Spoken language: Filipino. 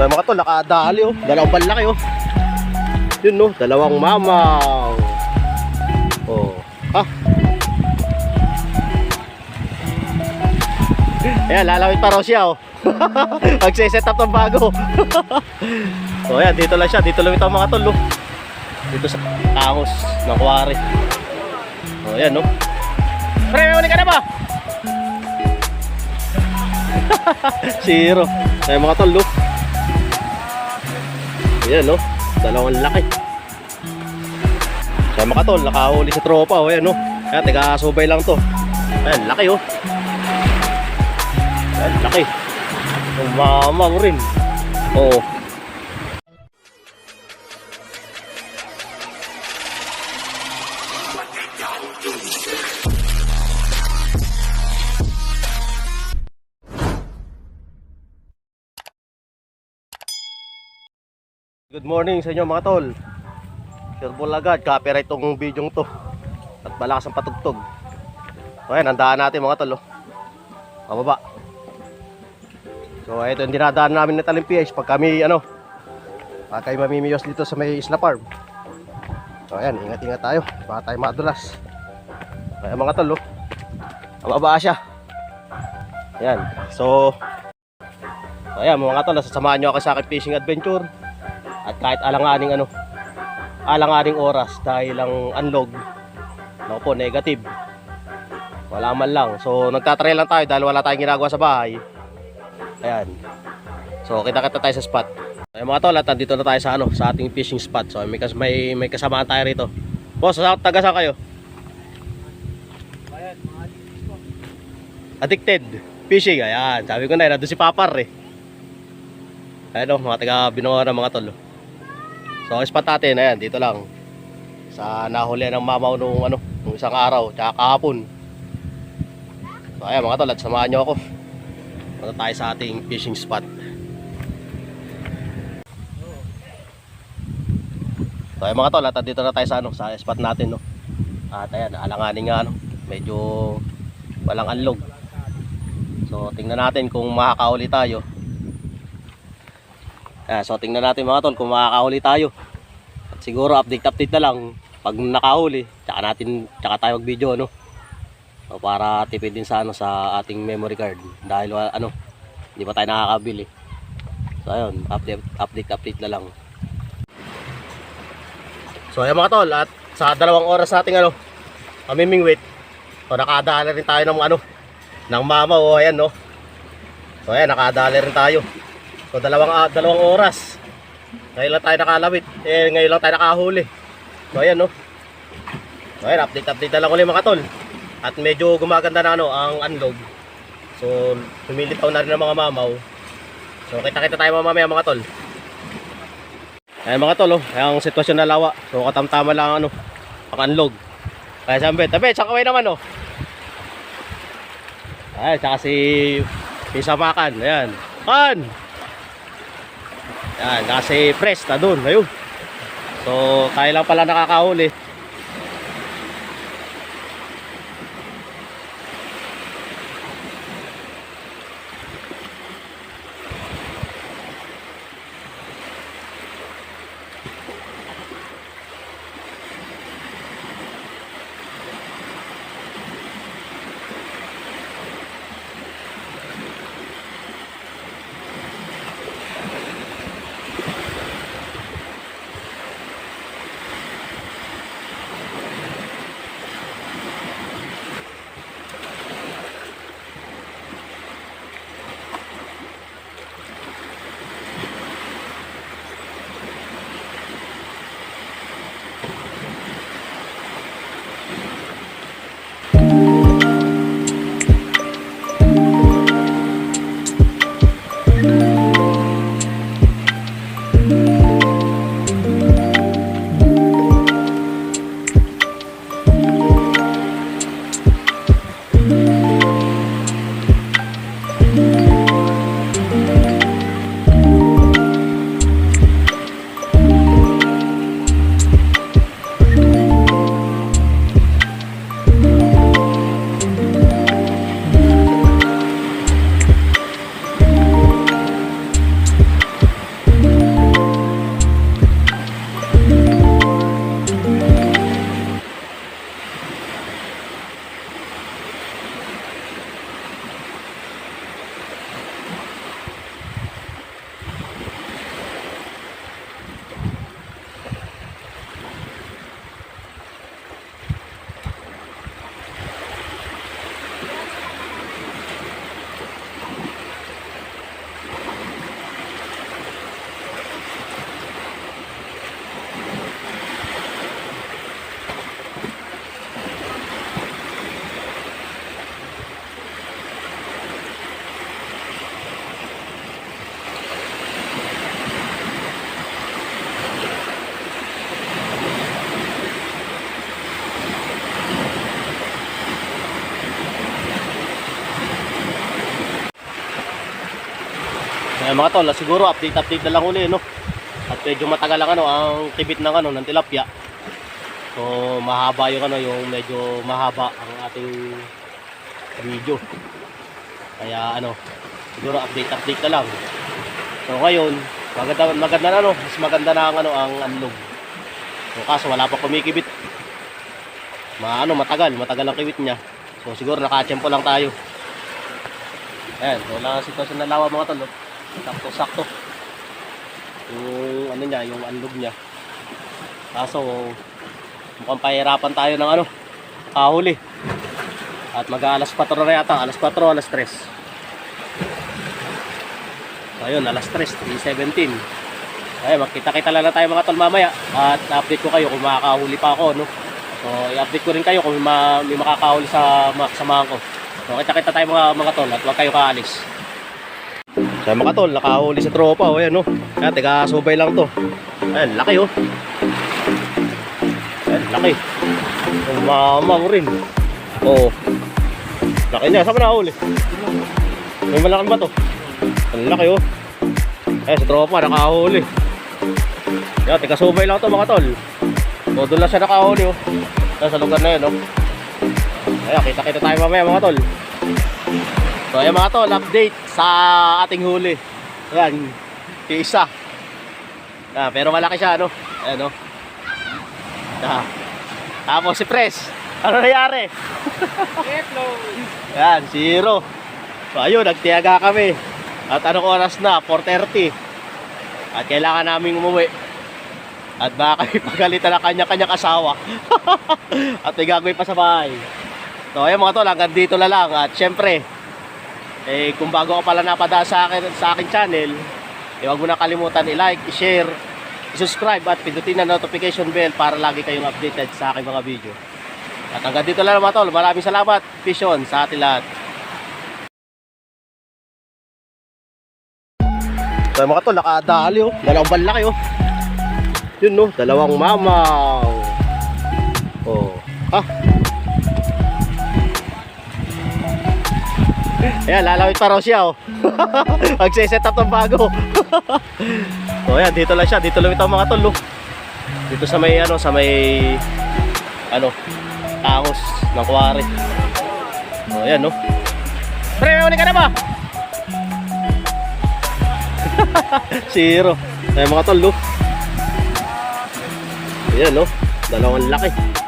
Tayo mga tol, nakadali oh. Dalawang balaki oh. Yun no, dalawang mamaw. Oh. Ha? Ayan, lalawit pa raw siya oh. Magsiset up ng bago. so ayan, dito lang siya. Dito ito mga tol oh. Dito sa tangos ng kwari. Oh, ayan no. Pre, may uli ka na ba? Zero. Ayan mga tol oh. Ayan no. Dalawang laki. Kaya mga tol, nakahuli sa tropa oh. Ayan no. Kaya tiga subay lang to. Ayan, laki oh. Ayan, laki. Umama mo rin. Oo. Good morning sa inyo mga tol. Sureball agad, copyright tong video to. At malakas ang patugtog. So ayan, handaan natin mga tol. Oh. Pababa. So ito yung dinadaan namin ng Talim PH pag kami ano, pag kami mamimiyos dito sa may Isla Farm. So ayan, ingat-ingat tayo. Baka tayo madulas. Kaya mga tol, oh. Pababa siya. Ayan. So, so ayan mga tol, nasasamahan nyo ako sa aking fishing adventure. At kahit alanganing ano, alanganing oras dahil ang unlog, ako po, negative. Wala man lang. So, nagtatry lang tayo dahil wala tayong ginagawa sa bahay. Ayan. So, kita-kita tayo sa spot. Ay mga tol, at nandito na tayo sa ano, sa ating fishing spot. So, may kas may may kasamaan tayo rito. Boss, sa taga saan kayo? Addicted fishing. Ayan, sabi ko na, nandun si Papar eh. Ayan o, mga taga ng mga tol. So, spot natin, ayan, dito lang. Sa nahuli ng mamaw nung ano, nung isang araw, tsaka kahapon. So, ayan mga tol, at samahan nyo ako. Punta tayo sa ating fishing spot. So ayan mga tol, at dito na tayo sa, ano, sa spot natin. No? At ayan, alanganin nga, ano, medyo walang anlog. So tingnan natin kung makakauli tayo. Ayan, so tingnan natin mga tol kung makakauli tayo. Siguro update-update na lang pag nakahuli, tsaka natin, tsaka tayo mag-video, no? So, para tipid din sa ano sa ating memory card dahil ano hindi pa tayo nakakabili. So ayun, update update update na lang. So ayun mga tol at sa dalawang oras nating ano mamimingwit. So nakadala rin tayo ng ano ng mama o ayan no. So ayan nakadala rin tayo. So dalawang ah, dalawang oras. Ngayon lang tayo nakalawit. Eh ngayon lang tayo nakahuli. So ayan no. So ayan update update na lang ulit mga tol. At medyo gumaganda na ano ang unlog. So lumilitaw na rin ang mga mamaw. So kita-kita tayo mamaya mga tol. Ayan mga tol, oh. Ayan ang sitwasyon na lawa. So katamtama lang ang ano, ang unlog. Kaya sabi, tabi, tsaka kaway naman oh. Ayan, tsaka si Pisamakan, ayan. Kan! Ayan, tsaka si Pres, na dun, ayun. So, tayo lang pala nakakahuli. Ay mga tol, siguro update update na lang uli no. At medyo matagal ang ano ang kibit ng ano ng tilapia. So mahaba yung ano yung medyo mahaba ang ating video. Kaya ano, siguro update update na lang. So ngayon, maganda maganda na ano, mas maganda na ang ano ang anlog. So kaso wala pa kumikibit. Maano matagal, matagal ang kibit niya. So siguro nakatsempo lang tayo. Ayan, so wala ang sitwasyon ng lawa mga tol. Sakto-sakto. Yung ano niya, yung anlog niya. Kaso mukhang pahirapan tayo ng ano, kahuli. At mag-alas 4 na yata, alas 4, alas 3. So ayun, alas 3, 3.17. Ay, magkita-kita lang na tayo mga tol mamaya. At update ko kayo kung makakahuli pa ako, no? So, i-update ko rin kayo kung may, ma- may makakahuli sa mga kasamahan ko. So, kita-kita tayo mga, mga tol at huwag kayo kaalis. So, mga tol, nakahuli sa tropa, oh, ayan, no? Ayan, tiga subay lang to. Ayan, laki, oh. Ayan, laki. Umamang rin. Oo. Laki niya. Saan mo nakahuli? May malaking ba to? Ang laki, oh. Ayan, sa tropa, nakahuli. Ayan, tiga subay lang to, mga tol. O, doon lang siya nakahuli, oh. Ayan, sa lugar na yun, oh. Ayan, kita-kita tayo mamaya, mga tol. So, ayan mga tol, update sa ating huli. Ayan, isa. Ah, pero malaki siya, ano? Ayan, oh. Ah. Tapos si Pres. Ano nangyari? Ayan, zero. So, ayun, nagtiyaga kami. At anong oras na? 4.30. At kailangan naming umuwi. At baka kami pagalitan ng kanya-kanyang asawa. At may gagawin pa sa bahay. So, ayun mga tol, hanggang dito na lang. At syempre, eh, kung bago ka pala napadaan sa akin, sa akin channel, eh, huwag mo na kalimutan i-like, i-share, i-subscribe at pindutin na notification bell para lagi kayong updated sa aking mga video. At hanggang dito lang mga tol. Maraming salamat. Peace on sa atin lahat. So mga tol, nakadali oh. Dalawang balaki oh. Yun no, dalawang mamaw. Oh. Ayan, lalawit pa raw siya oh. Magsiset up ng bago. so ayan, dito lang siya. Dito ito mga tol oh. Dito sa may ano, sa may ano, tangos ng kuwari. Oh, ayan no. Pre, may uni ka na ba? Zero. Ayan mga tol, no? Ayan, no? Dalawang laki.